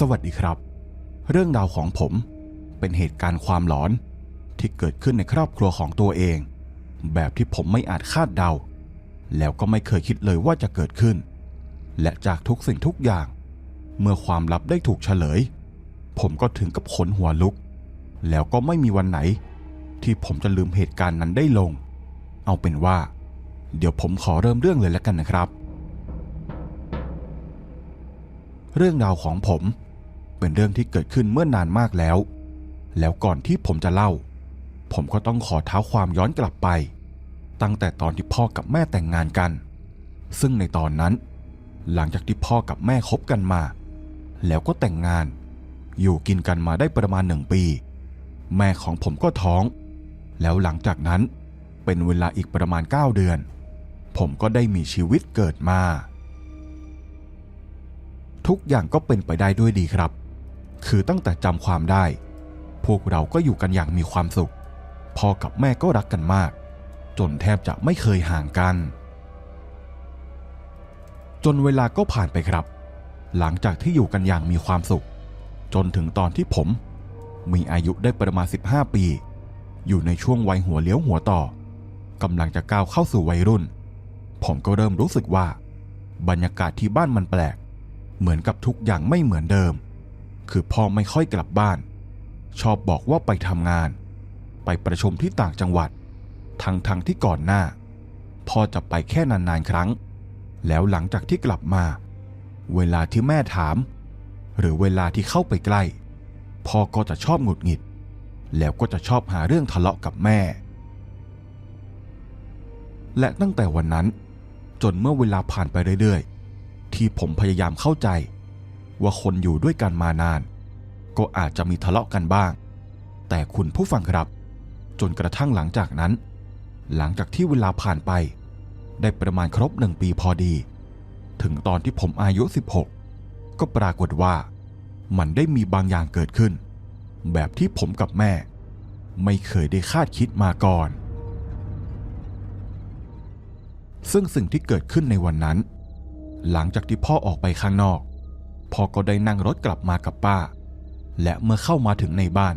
สวัสดีครับ เรื่องราวของผมเป็นเหตุการณ์ความหลอนที่เกิดขึ้นในครอบครัวของตัวเอง แบบที่ผมไม่อาจคาดเดา แล้วก็ไม่เคยคิดเลยว่าจะเกิดขึ้น และจากทุกสิ่งทุกอย่าง เมื่อความลับได้ถูกเฉลย ผมก็ถึงกับขนหัวลุก แล้วก็ไม่มีวันไหน ที่ผมจะลืมเหตุการณ์นั้นได้ลง เอาเป็นว่า เดี๋ยวผมขอเริ่มเรื่องเลยแล้วกันนะครับ เรื่องราวของผม เป็นเรื่องที่เกิดขึ้นเมื่อนานมากแล้ว แล้วก่อนที่ผมจะเล่า ผมก็ต้องขอเท้าความย้อนกลับไป ตั้งแต่ตอนที่พ่อกับแม่แต่งงานกัน ซึ่งในตอนนั้น หลังจากที่พ่อกับแม่คบกันมา แล้วก็แต่งงาน อยู่กินกันมาได้ประมาณหนึ่งปี แม่ของผมก็ท้อง แล้วหลังจากนั้นเป็นเวลาอีกประมาณ 9 เดือน ผมก็ได้มีชีวิตเกิดมา ทุกอย่างก็เป็นไปได้ด้วยดีครับ คือตั้งแต่จำความได้ พวกเราก็อยู่กันอย่างมีความสุข พ่อกับแม่ก็รักกันมาก จนแทบจะไม่เคยห่างกัน จนเวลาก็ผ่านไปครับ หลังจากที่อยู่กันอย่างมีความสุข จนถึงตอนที่ผม มีอายุได้ประมาณ 15 ปี อยู่ในช่วงวัยหัวเลี้ยวหัวต่อกำลังจะก้าวเข้าสู่วัยรุ่น ผมก็เริ่มรู้สึกว่า บรรยากาศที่บ้านมันแปลก เหมือนกับทุกอย่างไม่เหมือนเดิม คือพ่อไม่ค่อยกลับบ้าน ชอบบอกว่าไปทำงาน ไปประชุมที่ต่างจังหวัด ทั้งทั้งที่ก่อนหน้า พ่อจะไปแค่นานๆครั้ง แล้วหลังจากที่กลับมา เวลาที่แม่ถาม หรือเวลาที่เข้าไปใกล้ พ่อก็จะชอบหงุดหงิด แล้วก็จะชอบหาเรื่องทะเลาะกับแม่ และตั้งแต่วันนั้น จนเมื่อเวลาผ่านไปเรื่อย ๆ ที่ผมพยายามเข้าใจ ว่าคนอยู่ด้วยกันมานาน ก็อาจจะมีทะเลาะกันบ้าง แต่คุณผู้ฟังครับ จนกระทั่งหลังจากนั้น หลังจากที่เวลาผ่านไป ได้ประมาณครบหนึ่งปีพอดี ถึงตอนที่ผมอายุ 16 ก็ปรากฏว่า มันได้มีบางอย่างเกิดขึ้น แบบที่ผมกับแม่ ไม่เคยได้คาดคิดมาก่อน ซึ่งสิ่งที่เกิดขึ้นในวันนั้น หลังจากที่พ่อออกไปข้างนอก พ่อก็ได้นั่งรถกลับมากับป้า และเมื่อเข้ามาถึงในบ้าน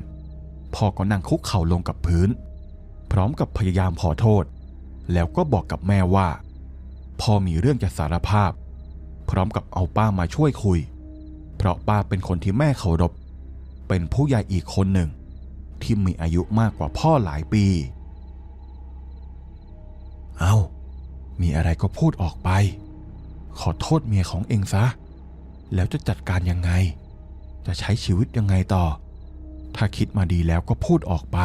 พ่อก็นั่งคุกเข่าลงกับพื้น พร้อมกับพยายามขอโทษ แล้วก็บอกกับแม่ว่า พ่อมีเรื่องจะสารภาพ พร้อมกับเอาป้ามาช่วยคุย เพราะป้าเป็นคนที่แม่เคารพเป็นผู้ใหญ่อีกคนหนึ่ง ที่มีอายุมากกว่าพ่อหลายปี เอามีอะไรก็พูดออกไป ขอโทษเมียของเองซะ แล้วจะจัดการยังไง จะใช้ชีวิตยังไงต่อ ถ้าคิดมาดีแล้วก็พูดออกไป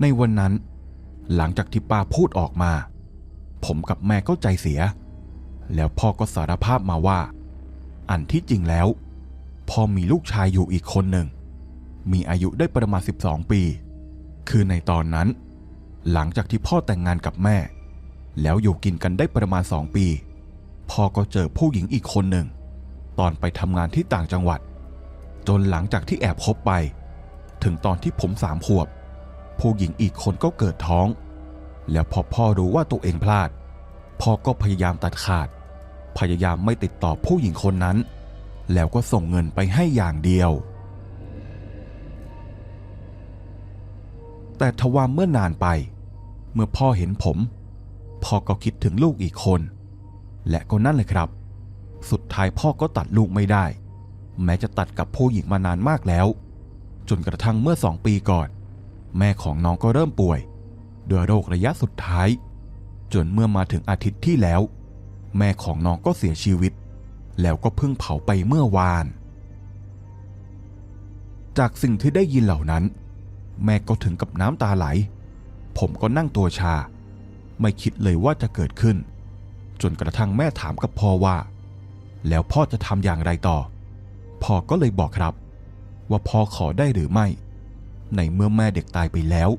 ในวันนั้น หลังจากที่ป้าพูดออกมา ผมกับแม่ก็ใจเสีย แล้วพ่อก็สารภาพมาว่า อันที่จริงแล้ว พ่อมีลูกชายอยู่อีกคนหนึ่ง มีอายุได้ประมาณ 12 ปี คือในตอนนั้น หลังจากที่พ่อแต่งงานกับแม่ แล้วอยู่กินกันได้ประมาณสองปี พ่อก็เจอผู้หญิงอีกคนหนึ่ง ตอนไปทำงานที่ต่างจังหวัด จนหลังจากที่แอบคบไป ถึงตอนที่ผมสามขวบ ผู้หญิงอีกคนก็เกิดท้อง แล้วพอพ่อรู้ว่าตัวเองพลาด พ่อก็พยายามตัดขาด พยายามไม่ติดต่อผู้หญิงคนนั้น แล้วก็ส่งเงินไปให้อย่างเดียว แต่ทว่าเมื่อนานไป เมื่อพ่อเห็นผม พ่อก็คิดถึงลูกอีกคน และก็นั่นเลยครับ สุดท้ายพ่อก็ตัดลูกไม่ได้ แม้จะตัดกับผู้หญิงมานานมากแล้ว จนกระทั่งเมื่อสองปีก่อน แม่ของน้องก็เริ่มป่วยด้วยโรคระยะสุดท้าย จนเมื่อมาถึงอาทิตย์ที่แล้ว แม่ของน้องก็เสียชีวิต แล้วก็เพิ่งเผาไปเมื่อวาน จากสิ่งที่ได้ยินเหล่านั้น แม่ก็ถึงกับน้ำตาไหล ผมก็นั่งตัวชา ไม่คิดเลยว่าจะเกิดขึ้น จนกระทั่งแม่ถามกับพ่อว่า แล้วพ่อจะทำอย่างไรต่อ พ่อก็เลยบอกครับ ว่าพ่อขอได้หรือไม่ ในเมื่อแม่เด็กตายไปแล้ว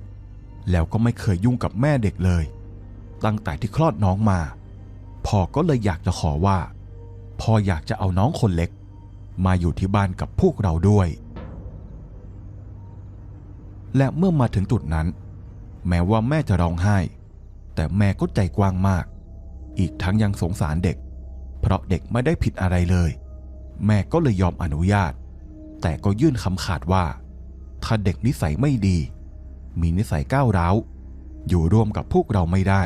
แล้วก็ไม่เคยยุ่งกับแม่เด็กเลย ตั้งแต่ที่คลอดน้องมา พ่อก็เลยอยากจะขอว่า พ่ออยากจะเอาน้องคนเล็ก มาอยู่ที่บ้านกับพวกเราด้วย และเมื่อมาถึงจุดนั้น แม้ว่าแม่จะร้องไห้ แต่แม่ก็ใจกว้างมาก อีกทั้งยังสงสารเด็ก เพราะเด็กไม่ได้ผิดอะไรเลย แม่ก็เลยยอมอนุญาต แต่ก็ยื่นคำขาดว่า ถ้าเด็กนิสัยไม่ดี มีนิสัยก้าวร้าวอยู่ร่วมกับพวกเราไม่ได้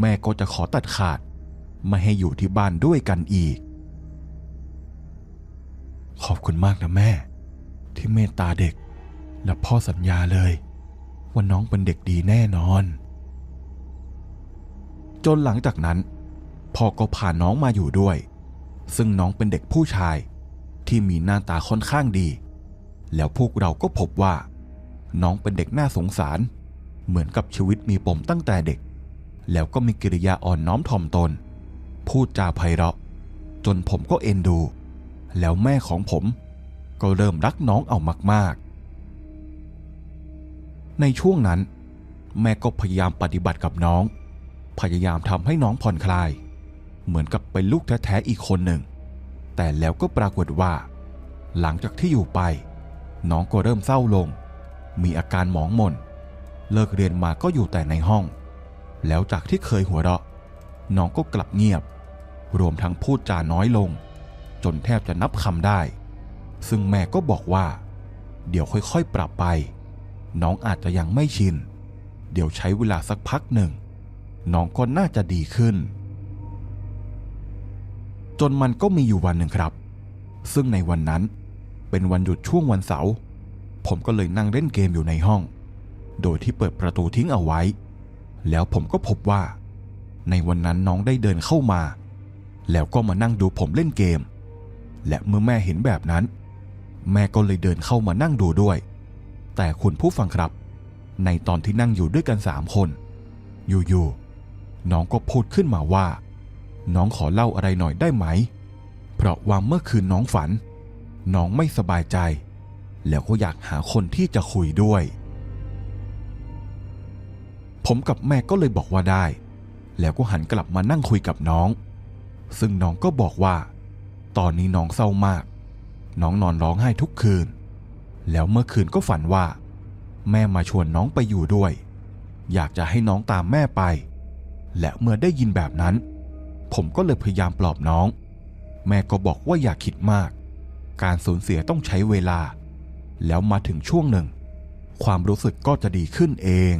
แม่ก็จะขอตัดขาด ไม่ให้อยู่ที่บ้านด้วยกันอีก ขอบคุณมากนะแม่ ที่เมตตาเด็ก และพ่อสัญญาเลย ว่าน้องเป็นเด็กดีแน่นอน จนหลังจากนั้นพ่อก็พาน้องมาอยู่ด้วย ซึ่งน้องเป็นเด็กผู้ชายที่มีหน้าตาค่อนข้างดี แล้วพวกเราก็พบว่า น้องเป็นเด็กน่าสงสาร เหมือนกับชีวิตมีปมตั้งแต่เด็ก แล้วก็มีกิริยาอ่อนน้อมถ่อมตน พูดจาไพเราะ จนผมก็เอ็นดู แล้วแม่ของผมก็เริ่มรักน้องเอามาก ๆ ในช่วงนั้น แม่ก็พยายามปฏิบัติกับน้อง พยายามทำให้น้องผ่อนคลาย เหมือนกับเป็นลูกแท้ๆอีกคนหนึ่ง แต่แล้วก็ปรากฏว่า หลังจากที่อยู่ไป น้องก็เริ่มเศร้าลง มีอาการหมองหม่น เลิกเรียนมาก็อยู่แต่ในห้อง แล้วจากที่เคยหัวเราะ น้องก็กลับเงียบ รวมทั้งพูดจาน้อยลง จนแทบจะนับคำได้ ซึ่งแม่ก็บอกว่า เดี๋ยวค่อยๆปรับไป น้องอาจจะยังไม่ชิน เดี๋ยวใช้เวลาสักพักหนึ่ง น้องก็น่าจะดีขึ้น จนมันก็มีอยู่วันหนึ่งครับ ซึ่งในวันนั้นเป็นวันหยุดช่วงวันเสาร์ผมก็เลยนั่งเล่นเกมอยู่ในห้อง โดยที่เปิดประตูทิ้งเอาไว้ แล้วผมก็พบว่า ในวันนั้นน้องได้เดินเข้ามา แล้วก็มานั่งดูผมเล่นเกม และเมื่อแม่เห็นแบบนั้น แม่ก็เลยเดินเข้ามานั่งดูด้วย แต่คุณผู้ฟังครับ ในตอนที่นั่งอยู่ด้วยกันสามคน อยู่ๆ น้องก็พูดขึ้นมาว่า น้องขอเล่าอะไรหน่อยได้ไหม เพราะว่าเมื่อคืนน้องฝัน น้องไม่สบายใจ แล้วก็อยากหาคนที่จะคุยด้วย ผมกับแม่ก็เลยบอกว่าได้ แล้วก็หันกลับมานั่งคุยกับน้อง ซึ่งน้องก็บอกว่า ตอนนี้น้องเศร้ามาก น้องนอนร้องไห้ทุกคืน แล้วเมื่อคืนก็ฝันว่า แม่มาชวนน้องไปอยู่ด้วย อยากจะให้น้องตามแม่ไป และเมื่อได้ยินแบบนั้น ผมก็เลยพยายามปลอบน้อง แม่ก็บอกว่าอย่าคิดมาก การสูญเสียต้องใช้เวลา แล้วมาถึงช่วงหนึ่ง ความรู้สึกก็จะดีขึ้นเอง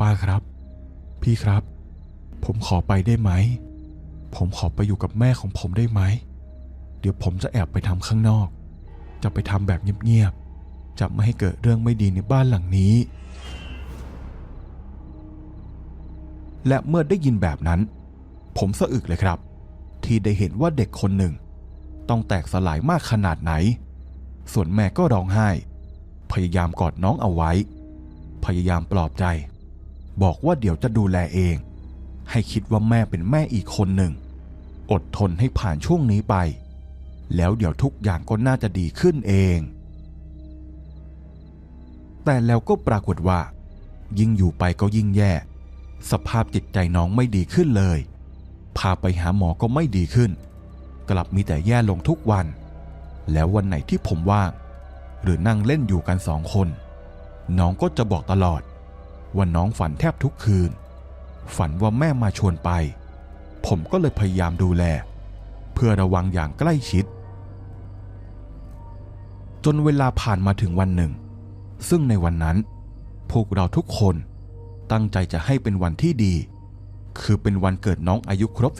ป้าครับ พี่ครับ ผมขอไปได้ไหม ผมขอไปอยู่กับแม่ของผมได้ไหม เดี๋ยวผมจะแอบไปทำข้างนอก จะไปทำแบบเงียบๆจะไม่ให้เกิดเรื่องไม่ดีในบ้านหลังนี้ และเมื่อได้ยินแบบนั้น ผมสะอึกเลยครับ ที่ได้เห็นว่าเด็กคนหนึ่ง ต้องแตกสลายมากขนาดไหน ส่วนแม่ก็ร้องไห้ พยายามกอดน้องเอาไว้ พยายามปลอบใจ บอกว่าเดี๋ยวจะดูแลเอง ให้คิดว่าแม่เป็นแม่อีกคนหนึ่ง อดทนให้ผ่านช่วงนี้ไป แล้วเดี๋ยวทุกอย่างก็น่าจะดีขึ้นเอง แต่แล้วก็ปรากฏว่า ยิ่งอยู่ไปก็ยิ่งแย่ สภาพจิตใจน้องไม่ดีขึ้นเลย พาไปหาหมอก็ไม่ดีขึ้น กลับมีแต่แย่ลงทุกวัน แล้ววันไหนที่ผมว่างหรือนั่งเล่นอยู่กันสองคน น้องก็จะบอกตลอด ว่าน้องฝันแทบทุกคืน ฝันว่าแม่มาชวนไป ผมก็เลยพยายามดูแล เพื่อระวังอย่างใกล้ชิด จนเวลาผ่านมาถึงวันหนึ่ง ซึ่งในวันนั้น พวกเราทุกคน ตั้งใจจะให้เป็นวันที่ดี คือเป็นวันเกิดน้องอายุครบ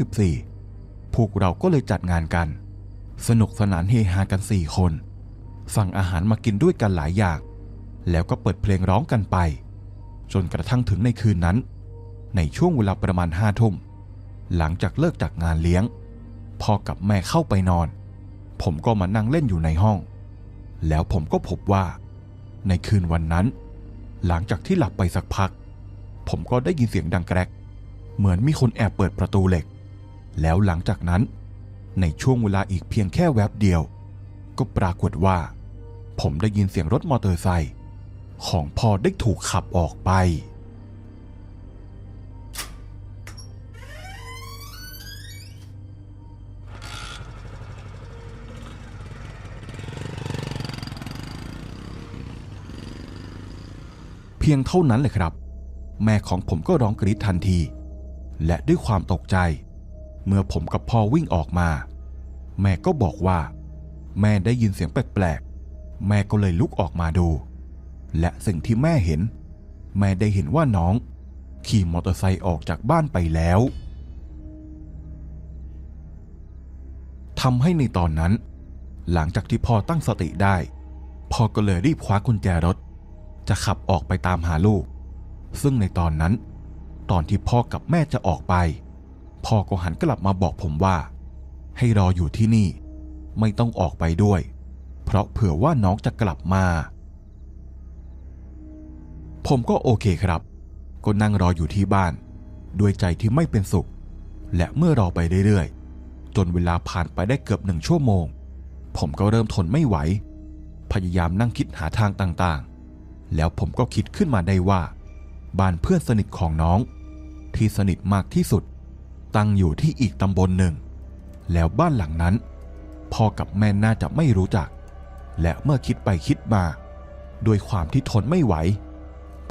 14 พวกเราก็เลยจัดงานกัน สนุกสนานเฮฮากันสี่คน สั่งอาหารมากินด้วยกันหลายอย่าง แล้วก็เปิดเพลงร้องกันไป จนกระทั่งถึงในคืนนั้น ในช่วงเวลาประมาณห้าทุ่ม หลังจากเลิกจากงานเลี้ยง พ่อกับแม่เข้าไปนอน ผมก็มานั่งเล่นอยู่ในห้อง แล้วผมก็พบว่า ในคืนวันนั้น หลังจากที่หลับไปสักพัก ผมก็ได้ยินเสียงดังแกรก เหมือนมีคนแอบเปิดประตูเหล็ก แล้วหลังจากนั้น ในช่วงเวลาอีกเพียงแค่แวบเดียว ก็ปรากฏว่า ผมได้ยินเสียงรถมอเตอร์ไซค์ของพ่อได้ถูกขับออกไป เพียงเท่านั้นเลยครับ แม่ของผมก็ร้องกรีดทันที และด้วยความตกใจ เมื่อผมกับพ่อวิ่งออกมา แม่ก็บอกว่า แม่ได้ยินเสียงแปลกๆ แม่ก็เลยลุกออกมาดู และสิ่งที่แม่เห็น แม่ได้เห็นว่าน้อง ขี่มอเตอร์ไซค์ออกจากบ้านไปแล้วทำให้ในตอนนั้น หลังจากที่พ่อตั้งสติได้ พ่อก็เลยรีบคว้ากุญแจรถ จะขับออกไปตามหาลูก ซึ่งในตอนนั้น ตอนที่พ่อกับแม่จะออกไป พ่อก็หันกลับมาบอกผมว่า ให้รออยู่ที่นี่ ไม่ต้องออกไปด้วย เพราะเผื่อว่าน้องจะกลับมา ผมก็โอเคครับ ก็นั่งรออยู่ที่บ้าน ด้วยใจที่ไม่เป็นสุข และเมื่อรอไปเรื่อยๆ จนเวลาผ่านไปได้เกือบหนึ่งชั่วโมง ผมก็เริ่มทนไม่ไหว พยายามนั่งคิดหาทางต่างๆ แล้วผมก็คิดขึ้นมาได้ว่า บ้านเพื่อนสนิทของน้อง ที่สนิทมากที่สุด ตั้งอยู่ที่อีกตำบลหนึ่ง แล้วบ้านหลังนั้น พ่อกับแม่น่าจะไม่รู้จัก และเมื่อคิดไปคิดมาด้วยความที่ทนไม่ไหว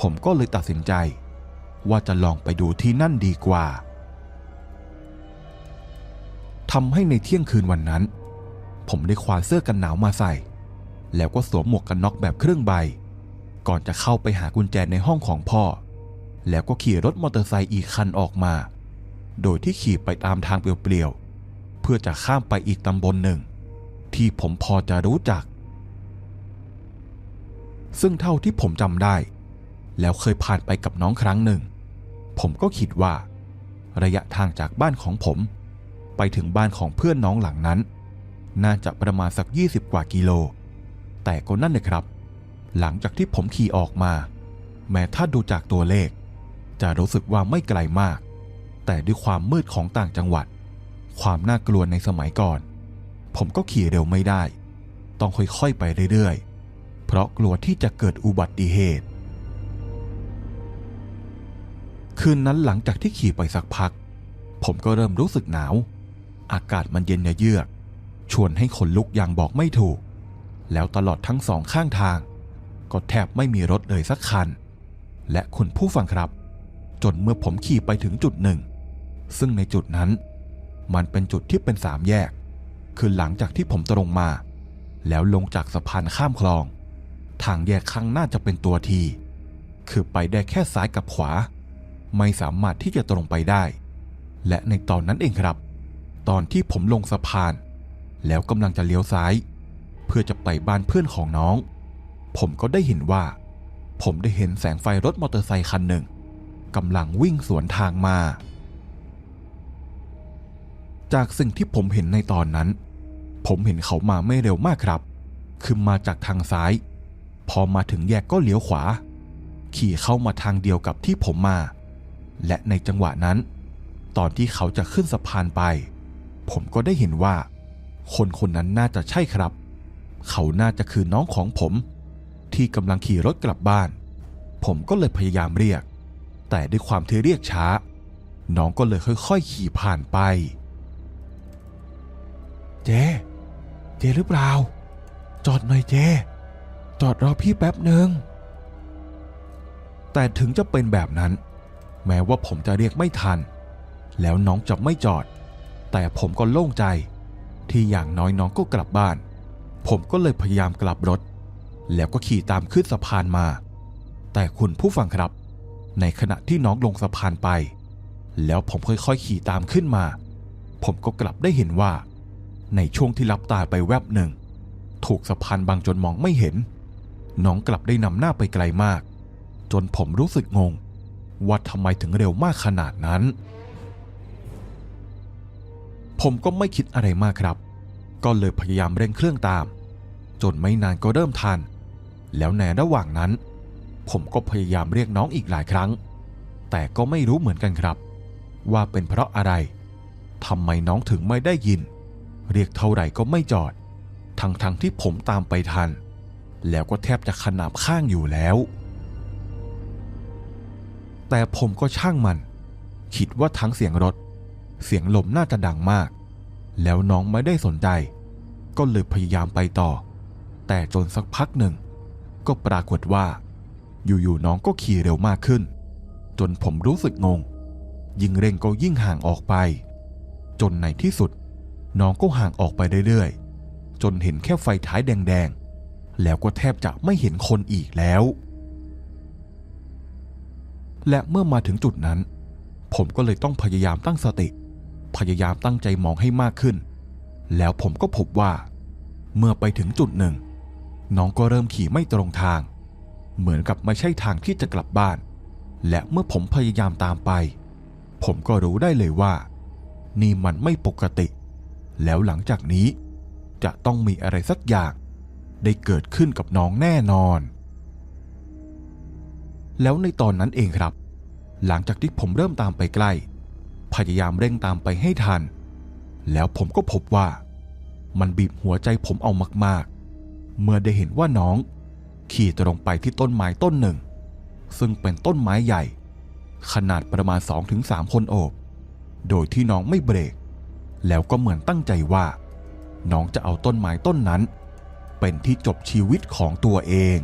ผมก็เลยตัดสินใจ ว่าจะลองไปดูที่นั่นดีกว่าทำให้ในเที่ยงคืนวันนั้น ผมได้ควานเสื้อกันหนาวมาใส่ แล้วก็สวมหมวกกันน็อกแบบเครื่องใบ ก่อนจะเข้าไปหากุญแจในห้องของพ่อ แล้วก็ขี่รถมอเตอร์ไซค์อีกคันออกมา โดยที่ขี่ไปตามทางเปลี่ยวๆ เพื่อจะข้ามไปอีกตำบลหนึ่ง ที่ผมพอจะรู้จัก ซึ่งเท่าที่ผมจำได้ แล้วเคยผ่านไปกับน้องครั้งหนึ่ง ผมก็คิดว่า ระยะทางจากบ้านของผม ไปถึงบ้านของเพื่อนน้องหลังนั้น น่าจะประมาณสัก 20 กว่ากิโล แต่ก็นั่นเลยครับ หลังจากที่ผมขี่ออกมา แม้ถ้าดูจากตัวเลข จะรู้สึกว่าไม่ไกลมาก แต่ด้วยความมืดของต่างจังหวัด ความน่ากลัวในสมัยก่อน ผมก็ขี่เร็วไม่ได้ ต้องค่อยๆไปเรื่อยๆ เพราะกลัวที่จะเกิดอุบัติเหตุ คืนนั้นหลังจากที่ขี่ไปสักพัก ผมก็เริ่มรู้สึกหนาว อากาศมันเย็นเยือก ชวนให้ขนลุกอย่างบอกไม่ถูก แล้วตลอดทั้งสองข้างทาง ก็แทบไม่มีรถเลยสักคันและคุณผู้ฟังครับ จนเมื่อผมขี่ไปถึงจุดหนึ่ง ซึ่งในจุดนั้น มันเป็นจุดที่เป็นสามแยก คือหลังจากที่ผมตรงมา แล้วลงจากสะพานข้ามคลอง ทางแยกข้างหน้าจะเป็นตัวที คือไปได้แค่ซ้ายกับขวา ไม่สามารถที่จะตรงไปได้ และในตอนนั้นเองครับ ตอนที่ผมลงสะพาน แล้วกำลังจะเลี้ยวซ้าย เพื่อจะไปบ้านเพื่อนของน้อง ผมก็ได้เห็นว่า ผมได้เห็นแสงไฟรถมอเตอร์ไซค์คันหนึ่ง กำลังวิ่งสวนทางมา จากสิ่งที่ผมเห็นในตอนนั้น ผมเห็นเขามาไม่เร็วมากครับ คือมาจากทางซ้าย พอมาถึงแยกก็เลี้ยวขวา ขี่เข้ามาทางเดียวกับที่ผมมา และในจังหวะนั้น ตอนที่เขาจะขึ้นสะพานไป ผมก็ได้เห็นว่า คนคนนั้นน่าจะใช่ครับ เขาน่าจะคือน้องของผม ที่กำลังขี่รถกลับบ้านผมก็เลยพยายามเรียก แต่ด้วยความที่เรียกช้า น้องก็เลยค่อย ๆ ขี่ผ่านไป เจ เจหรือเปล่า จอดหน่อยเจ จอดรอพี่แป๊บหนึ่งแต่ถึงจะเป็นแบบนั้น แม้ว่าผมจะเรียกไม่ทัน แล้วน้องจะไม่จอด แต่ผมก็โล่งใจ ที่อย่างน้อยน้องก็กลับบ้าน ผมก็เลยพยายามกลับรถ แล้วก็ขี่ตามขึ้นสะพานมา แต่คุณผู้ฟังครับ ในขณะที่น้องลงสะพานไป แล้วผมค่อยๆขี่ตามขึ้นมา ผมก็กลับได้เห็นว่า ในช่วงที่ลับตาไปแวบหนึ่ง ถูกสะพานบางจนมองไม่เห็น น้องกลับได้นำหน้าไปไกลมาก จนผมรู้สึกงง ว่าทำไมถึงเร็วมากขนาดนั้น ผมก็ไม่คิดอะไรมากครับ ก็เลยพยายามเร่งเครื่องตาม จนไม่นานก็เริ่มทัน แล้วในระหว่างนั้น ผมก็พยายามเรียกน้องอีกหลายครั้ง แต่ก็ไม่รู้เหมือนกันครับ ว่าเป็นเพราะอะไรทำไมน้องถึงไม่ได้ยิน เรียกเท่าไหร่ก็ไม่จอด ทั้งๆทที่ผมตามไปทัน แล้วก็แทบจะขนาบข้างอยู่แล้ว แต่ผมก็ช่างมัน คิดว่าทั้งเสียงรถ เสียงลมน่าจะดังมาก แล้วน้องไม่ได้สนใจ ก็เลยพยายามไปต่อ แต่จนสักพักหนึ่ง ก็ปรากฏว่า อยู่ๆน้องก็ขี่เร็วมากขึ้น จนผมรู้สึกงง ยิ่งเร่งก็ยิ่งห่างออกไป จนในที่สุด น้องก็ห่างออกไปเรื่อยๆ จนเห็นแค่ไฟท้ายแดงๆ แล้วก็แทบจะไม่เห็นคนอีกแล้ว และเมื่อมาถึงจุดนั้น ผมก็เลยต้องพยายามตั้งสติ พยายามตั้งใจมองให้มากขึ้น แล้วผมก็พบว่า เมื่อไปถึงจุดหนึ่ง น้องก็เริ่มขี่ไม่ตรงทาง เหมือนกับไม่ใช่ทางที่จะกลับบ้าน และเมื่อผมพยายามตามไป ผมก็รู้ได้เลยว่า นี่มันไม่ปกติ แล้วหลังจากนี้ จะต้องมีอะไรสักอย่าง ได้เกิดขึ้นกับน้องแน่นอน แล้วในตอนนั้นเองครับ หลังจากที่ผมเริ่มตามไปใกล้ พยายามเร่งตามไปให้ทัน แล้วผมก็พบว่า มันบีบหัวใจผมเอามากๆ เมื่อได้เห็นว่าน้อง ขี่ตรงไปที่ต้นไม้ต้นหนึ่ง ซึ่งเป็นต้นไม้ใหญ่ ขนาดประมาณ 2-3 คนโอบ โดยที่น้องไม่เบรก แล้วก็เหมือนตั้งใจว่า น้องจะเอาต้นไม้ต้นนั้น เป็นที่จบชีวิตของตัวเอง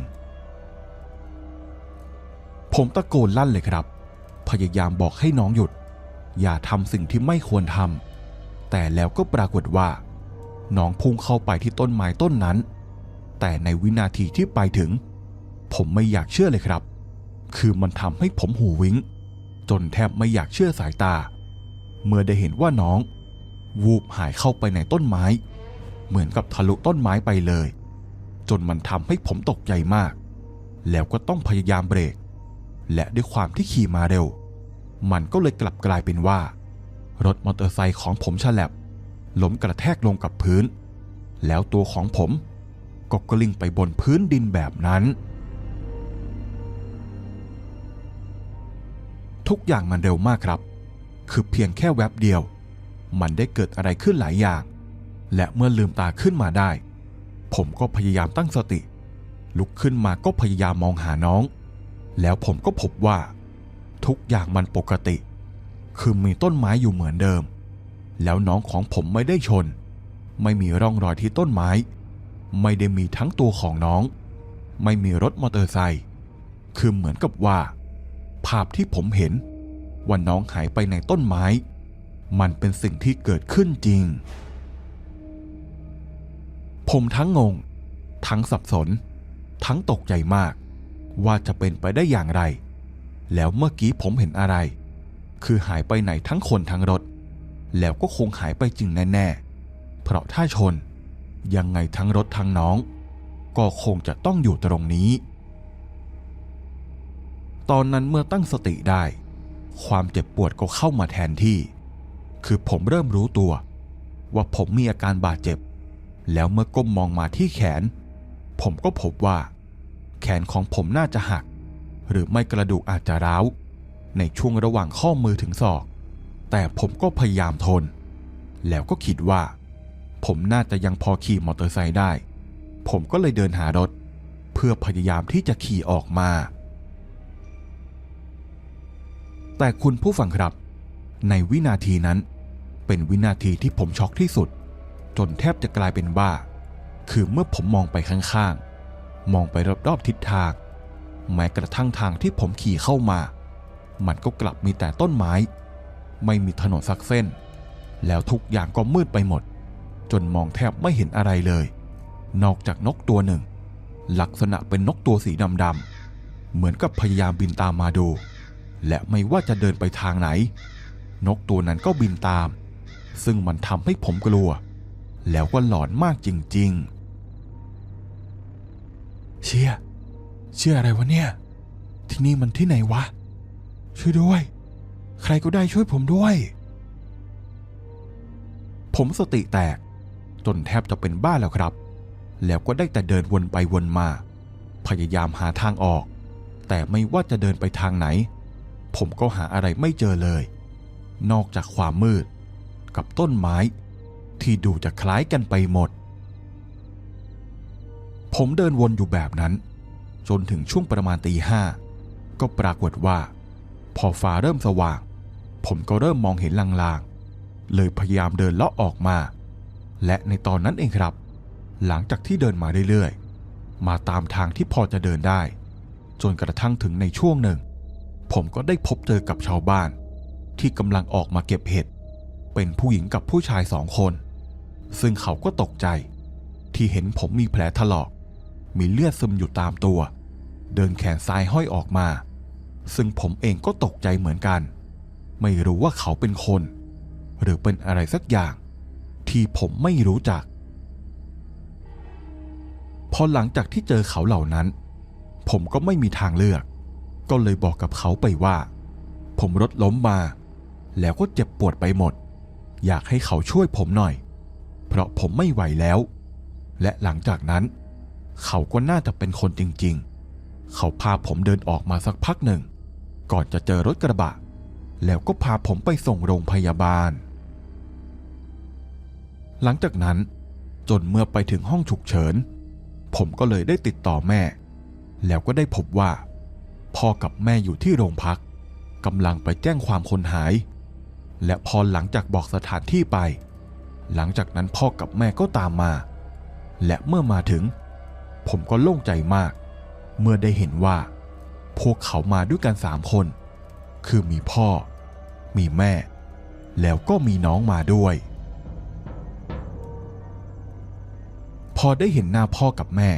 ผมตะโกนลั่นเลยครับ พยายามบอกให้น้องหยุด อย่าทำสิ่งที่ไม่ควรทำแต่แล้วก็ปรากฏว่า น้องพุ่งเข้าไปที่ต้นไม้ต้นนั้น แต่ในวินาทีที่ไปถึง ผมไม่อยากเชื่อเลยครับ คือมันทำให้ผมหูวิ้งจนแทบไม่อยากเชื่อสายตา เมื่อได้เห็นว่าน้อง วูบหายเข้าไปในต้นไม้ เหมือนกับทะลุต้นไม้ไปเลย จนมันทำให้ผมตกใจมาก แล้วก็ต้องพยายามเบรก และด้วยความที่ขี่มาเร็ว มันก็เลยกลับกลายเป็นว่า รถมอเตอร์ไซค์ของผมฉลับล้มกระแทกลงกับพื้น แล้วตัวของผม ก็กลิ้งไปบนพื้นดินแบบนั้น ทุกอย่างมันเร็วมากครับ คือเพียงแค่แวบเดียว มันได้เกิดอะไรขึ้นหลายอย่าง และเมื่อลืมตาขึ้นมาได้ ผมก็พยายามตั้งสติ ลุกขึ้นมาก็พยายามมองหาน้อง แล้วผมก็พบว่า ทุกอย่างมันปกติ คือมีต้นไม้อยู่เหมือนเดิม แล้วน้องของผมไม่ได้ชนไม่มีร่องรอยที่ต้นไม้ ไม่ได้มีทั้งตัวของน้อง ไม่มีรถมอเตอร์ไซค์คือเหมือนกับว่า ภาพที่ผมเห็นว่าน้องหายไปในต้นไม้ มันเป็นสิ่งที่เกิดขึ้นจริง ผมทั้งงง ทั้งสับสน ทั้งตกใจมาก ว่าจะเป็นไปได้อย่างไร แล้วเมื่อกี้ผมเห็นอะไร คือหายไปไหนทั้งคนทั้งรถ แล้วก็คงหายไปจริงแน่ๆ เพราะถ้าชน ยังไงทั้งรถทั้งน้อง ก็คงจะต้องอยู่ตรงนี้ ตอนนั้นเมื่อตั้งสติได้ ความเจ็บปวดก็เข้ามาแทนที่ คือผมเริ่มรู้ตัว ว่าผมมีอาการบาดเจ็บ แล้วเมื่อก้มมองมาที่แขน ผมก็พบว่า แขนของผมน่าจะหัก หรือไม่กระดูกอาจจะร้าว ในช่วงระหว่างข้อมือถึงศอก แต่ผมก็พยายามทน แล้วก็คิดว่า ผมน่าจะยังพอขี่มอเตอร์ไซค์ได้ ผมก็เลยเดินหารถ เพื่อพยายามที่จะขี่ออกมา แต่คุณผู้ฟังครับ ในวินาทีนั้น เป็นวินาทีที่ผมช็อกที่สุด จนแทบจะกลายเป็นบ้า คือเมื่อผมมองไปข้างๆ มองไปรอบๆทิศทาง แม้กระทั่งทางที่ผมขี่เข้ามา มันก็กลับมีแต่ต้นไม้ ไม่มีถนนสักเส้น แล้วทุกอย่างก็มืดไปหมด จนมองแทบไม่เห็นอะไรเลย นอกจากนกตัวหนึ่ง ลักษณะเป็นนกตัวสีดำๆเหมือนกับพยายามบินตามมาดู และไม่ว่าจะเดินไปทางไหน นกตัวนั้นก็บินตาม ซึ่งมันทำให้ผมกลัว แล้วก็หลอนมากจริงๆ เชี่ยเชื่ออะไรวะเนี่ย ที่นี่มันที่ไหนวะ ช่วยด้วย ใครก็ได้ช่วยผมด้วย ผมสติแตก จนแทบจะเป็นบ้าแล้วครับ แล้วก็ได้แต่เดินวนไปวนมา พยายามหาทางออก แต่ไม่ว่าจะเดินไปทางไหน ผมก็หาอะไรไม่เจอเลย นอกจากความมืด กับต้นไม้ ที่ดูจะคล้ายกันไปหมด ผมเดินวนอยู่แบบนั้น จนถึงช่วงประมาณตีห้าก็ปรากฏว่า พอฟ้าเริ่มสว่าง ผมก็เริ่มมองเห็นลางๆ เลยพยายามเดินเลาะออกมา และในตอนนั้นเองครับ หลังจากที่เดินมาเรื่อยๆ มาตามทางที่พอจะเดินได้ จนกระทั่งถึงในช่วงหนึ่ง ผมก็ได้พบเจอกับชาวบ้าน ที่กำลังออกมาเก็บเห็ด เป็นผู้หญิงกับผู้ชายสองคน ซึ่งเขาก็ตกใจ ที่เห็นผมมีแผลถลอก มีเลือดซึมอยู่ตามตัว เดินแขนซ้ายห้อยออกมา ซึ่งผมเองก็ตกใจเหมือนกัน ไม่รู้ว่าเขาเป็นคน หรือเป็นอะไรสักอย่าง ที่ผมไม่รู้จัก พอหลังจากที่เจอเขาเหล่านั้น ผมก็ไม่มีทางเลือก ก็เลยบอกกับเขาไปว่า ผมรถล้มมา แล้วก็เจ็บปวดไปหมด อยากให้เขาช่วยผมหน่อย เพราะผมไม่ไหวแล้ว และหลังจากนั้น เขาก็น่าจะเป็นคนจริง ๆ เขาพาผมเดินออกมาสักพักหนึ่ง ก่อนจะเจอรถกระบะ แล้วก็พาผมไปส่งโรงพยาบาล หลังจากนั้น จนเมื่อไปถึงห้องฉุกเฉิน ผมก็เลยได้ติดต่อแม่ แล้วก็ได้พบว่า พ่อกับแม่อยู่ที่โรงพักกำลังไปแจ้งความคนหาย และพอหลังจากบอกสถานที่ไป หลังจากนั้นพ่อกับแม่ก็ตามมา และเมื่อมาถึง ผมก็โล่งใจมาก เมื่อได้เห็นว่า พวกเขามาด้วยกันสามคน คือมีพ่อ มีแม่ แล้วก็มีน้องมาด้วย อได้เห็นหน้าพ่อกับแม่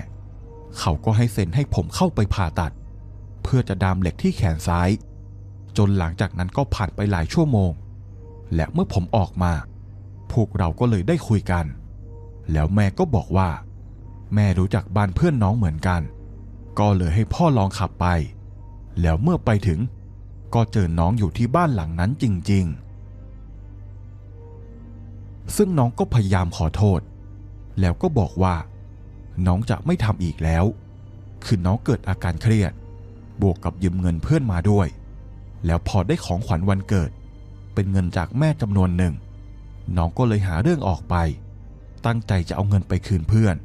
เขาก็ให้เซ็นให้ผมเข้าไปผ่าตัด เพื่อจะดามเหล็กที่แขนซ้าย จนหลังจากนั้นก็ผ่านไปหลายชั่วโมง และเมื่อผมออกมา พวกเราก็เลยได้คุยกัน แล้วแม่ก็บอกว่า แม่รู้จักบ้านเพื่อนน้องเหมือนกัน ก็เลยให้พ่อลองขับไป แล้วเมื่อไปถึง ก็เจอน้องอยู่ที่บ้านหลังนั้นจริง ๆ ซึ่งน้องก็พยายามขอโทษ แล้วก็บอกว่า น้องจะไม่ทำอีกแล้ว คือน้องเกิดอาการเครียด บวกกับยืมเงินเพื่อนมาด้วย แล้วพอได้ของขวัญวันเกิด เป็นเงินจากแม่จำนวนหนึ่ง น้องก็เลยหาเรื่องออกไป ตั้งใจจะเอาเงินไปคืนเพื่อน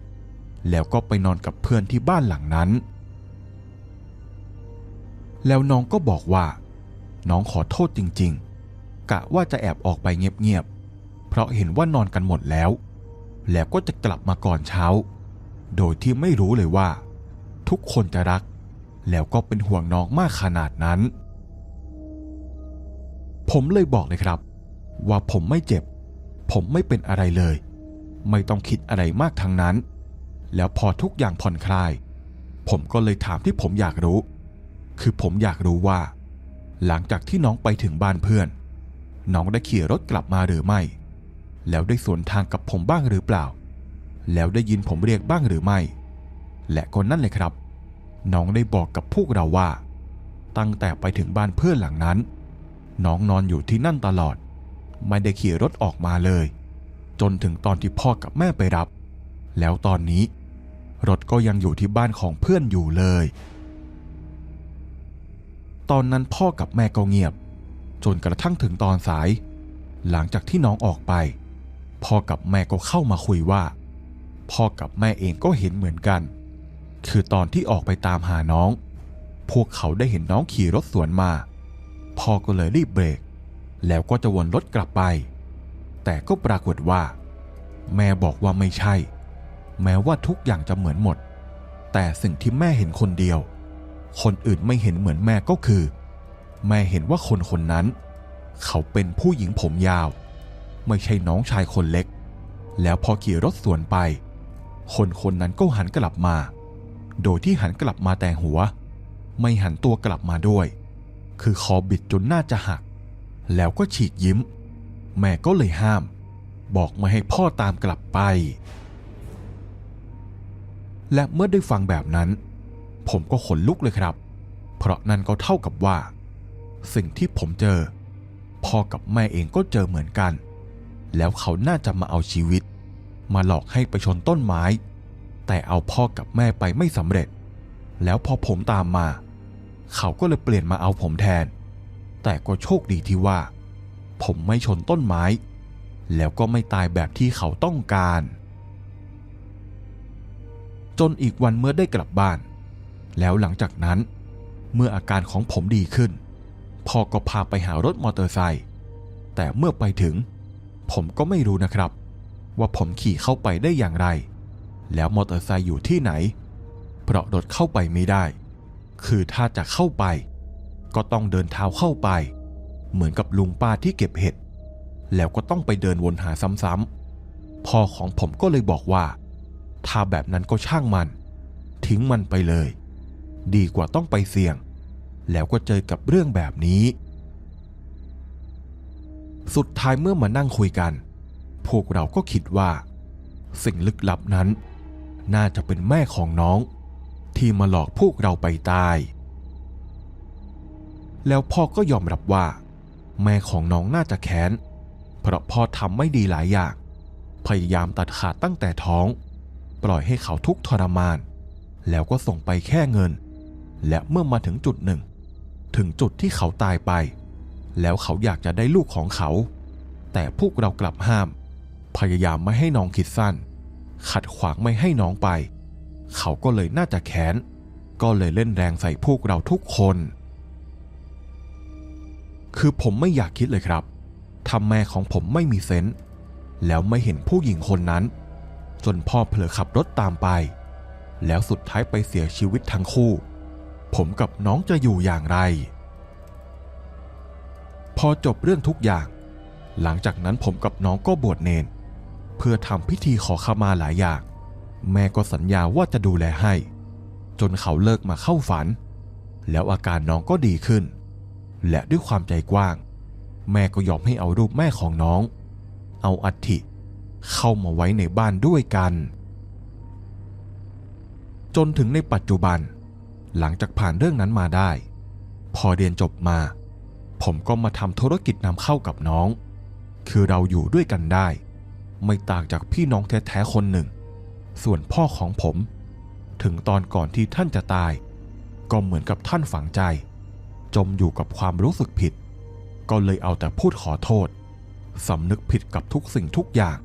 แล้วก็ไปนอนกับเพื่อนที่บ้านหลังนั้น แล้วน้องก็บอกว่า น้องขอโทษจริง ๆ กะว่าจะแอบออกไปเงียบๆเพราะเห็นว่านอนกันหมดแล้ว แล้วก็จะกลับมาก่อนเช้า โดยที่ไม่รู้เลยว่า ทุกคนจะรัก แล้วก็เป็นห่วงน้องมากขนาดนั้น ผมเลยบอกเลยครับ ว่าผมไม่เจ็บ ผมไม่เป็นอะไรเลย ไม่ต้องคิดอะไรมากทั้งนั้น แล้วพอทุกอย่างผ่อนคลาย ผมก็เลยถามที่ผมอยากรู้ คือผมอยากรู้ว่า หลังจากที่น้องไปถึงบ้านเพื่อน น้องได้ขี่รถกลับมาหรือไม่ แล้วได้สวนทางกับผมบ้างหรือเปล่า แล้วได้ยินผมเรียกบ้างหรือไม่ และก็นั่นเลยครับ น้องได้บอกกับพวกเราว่า ตั้งแต่ไปถึงบ้านเพื่อนหลังนั้น น้องนอนอยู่ที่นั่นตลอด ไม่ได้ขี่รถออกมาเลย จนถึงตอนที่พ่อกับแม่ไปรับ แล้วตอนนี้ รถก็ยังอยู่ที่บ้านของเพื่อนอยู่เลย ตอนนั้นพ่อกับแม่ก็เงียบ จนกระทั่งถึงตอนสาย หลังจากที่น้องออกไป พ่อกับแม่ก็เข้ามาคุยว่า พ่อกับแม่เองก็เห็นเหมือนกัน คือตอนที่ออกไปตามหาน้อง พวกเขาได้เห็นน้องขี่รถสวนมา พ่อก็เลยรีบเบรก แล้วก็จะวนรถกลับไป แต่ก็ปรากฏว่า แม่บอกว่าไม่ใช่ แม้ว่าทุกอย่างจะเหมือนหมด แต่สิ่งที่แม่เห็นคนเดียว คนอื่นไม่เห็นเหมือนแม่ก็คือ แม่เห็นว่าคนคนนั้น เขาเป็นผู้หญิงผมยาว ไม่ใช่น้องชายคนเล็ก แล้วพอขี่รถสวนไป คนคนนั้นก็หันกลับมา โดยที่หันกลับมาแต่หัว ไม่หันตัวกลับมาด้วย คือคอบิดจนน่าจะหัก แล้วก็ฉีกยิ้ม แม่ก็เลยห้าม บอกไม่ให้พ่อตามกลับไป และเมื่อได้ฟังแบบนั้น ผมก็ขนลุกเลยครับ เพราะนั่นก็เท่ากับว่า สิ่งที่ผมเจอพ่อกับแม่เองก็เจอเหมือนกัน แล้วเขาน่าจะมาเอาชีวิต มาหลอกให้ไปชนต้นไม้ แต่เอาพ่อกับแม่ไปไม่สำเร็จ แล้วพอผมตามมา เขาก็เลยเปลี่ยนมาเอาผมแทน แต่ก็โชคดีที่ว่า ผมไม่ชนต้นไม้ แล้วก็ไม่ตายแบบที่เขาต้องการ จนอีกวันเมื่อได้กลับบ้าน แล้วหลังจากนั้น เมื่ออาการของผมดีขึ้นพ่อก็พาไปหารถมอเตอร์ไซค์แต่เมื่อไปถึง ผมก็ไม่รู้นะครับ ว่าผมขี่เข้าไปได้อย่างไร แล้วมอเตอร์ไซค์อยู่ที่ไหน เพราะรถเข้าไปไม่ได้ คือถ้าจะเข้าไป ก็ต้องเดินเท้าเข้าไป เหมือนกับลุงป้าที่เก็บเห็ด แล้วก็ต้องไปเดินวนหาซ้ำๆพ่อของผมก็เลยบอกว่า ถ้าแบบนั้นก็ช่างมัน ทิ้งมันไปเลย ดีกว่าต้องไปเสี่ยง แล้วก็เจอกับเรื่องแบบนี้ สุดท้ายเมื่อมานั่งคุยกัน พวกเราก็คิดว่า สิ่งลึกลับนั้น น่าจะเป็นแม่ของน้อง ที่มาหลอกพวกเราไปตาย แล้วพ่อก็ยอมรับว่า แม่ของน้องน่าจะแค้น เพราะพ่อทำไม่ดีหลายอย่าง พยายามตัดขาดตั้งแต่ท้อง ปล่อยให้เขาทุกข์ทรมาน แล้วก็ส่งไปแค่เงิน และเมื่อมาถึงจุดหนึ่ง ถึงจุดที่เขาตายไป แล้วเขาอยากจะได้ลูกของเขา แต่พวกเรากลับห้าม พยายามไม่ให้น้องคิดสั้น ขัดขวางไม่ให้น้องไป เขาก็เลยน่าจะแค้น ก็เลยเล่นแรงใส่พวกเราทุกคน คือผมไม่อยากคิดเลยครับทำแม่ของผมไม่มีเซนส์แล้วไม่เห็นผู้หญิงคนนั้น จนพ่อเผลอขับรถตามไป แล้วสุดท้ายไปเสียชีวิตทั้งคู่ ผมกับน้องจะอยู่อย่างไร พอจบเรื่องทุกอย่าง หลังจากนั้นผมกับน้องก็บวชเนน เพื่อทำพิธีขอขมาหลายอย่าง แม่ก็สัญญาว่าจะดูแลให้ จนเขาเลิกมาเข้าฝัน แล้วอาการน้องก็ดีขึ้น และด้วยความใจกว้าง แม่ก็ยอมให้เอารูปแม่ของน้อง เอาอัฐิเข้ามาไว้ในบ้านด้วยกัน จนถึงในปัจจุบัน หลังจากผ่านเรื่องนั้นมาได้ พอเรียนจบมา ผมก็มาทำธุรกิจนำเข้ากับน้อง คือเราอยู่ด้วยกันได้ ไม่ต่างจากพี่น้องแท้ๆคนหนึ่ง ส่วนพ่อของผม ถึงตอนก่อนที่ท่านจะตาย ก็เหมือนกับท่านฝังใจ จมอยู่กับความรู้สึกผิด ก็เลยเอาแต่พูดขอโทษสำนึกผิดกับทุกสิ่งทุกอย่าง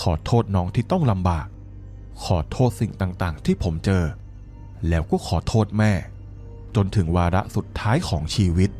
ขอโทษน้องที่ต้องลำบาก ขอโทษสิ่งต่างๆ ที่ผมเจอ แล้วก็ขอโทษแม่ จนถึงวาระสุดท้ายของชีวิต